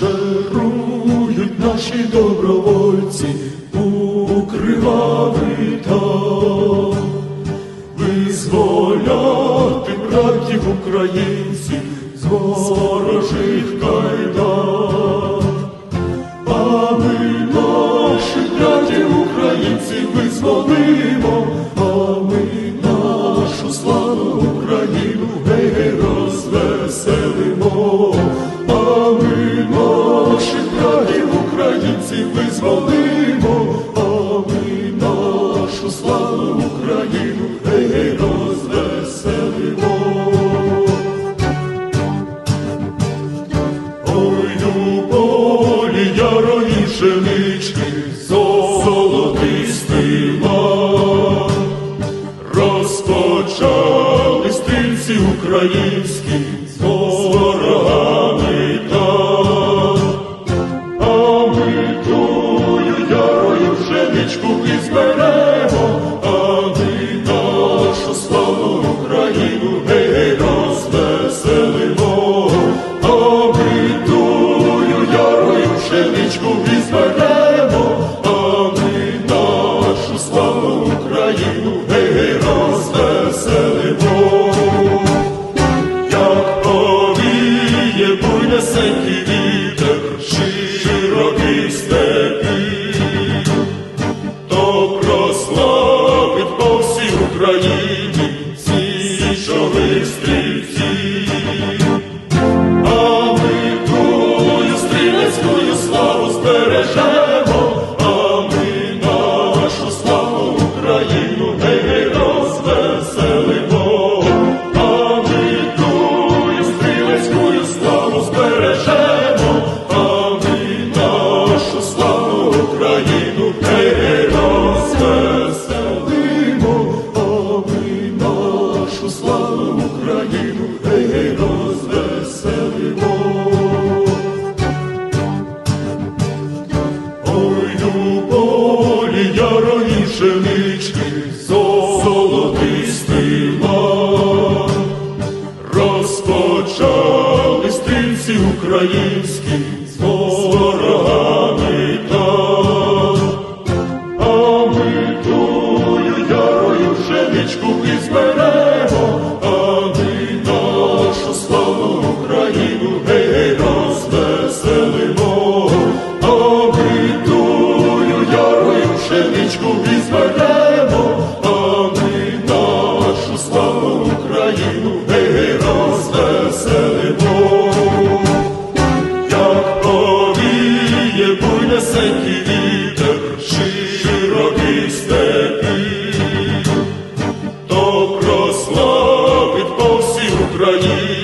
Марширують наші добровольці у кривавий там, визволяти братів українців з ворожих кайдан. А ми наших братів українців визволимо, а ми нашу славу братів українців визволимо, а ми нашу славу Україну гей, розвеселимо. Ой, полі ярої пшенички, золотистий лан. Розпочали стрільці українські пшеничку і зберемо, а ми нашу славу Україну гей, розвеселимо. Стрільці українські з ворогами там. А ми тую ярою пшеничку і зберемо, а ми нашу славну Україну буйнесенький вітер, широкий степі, то прославить по всій Україні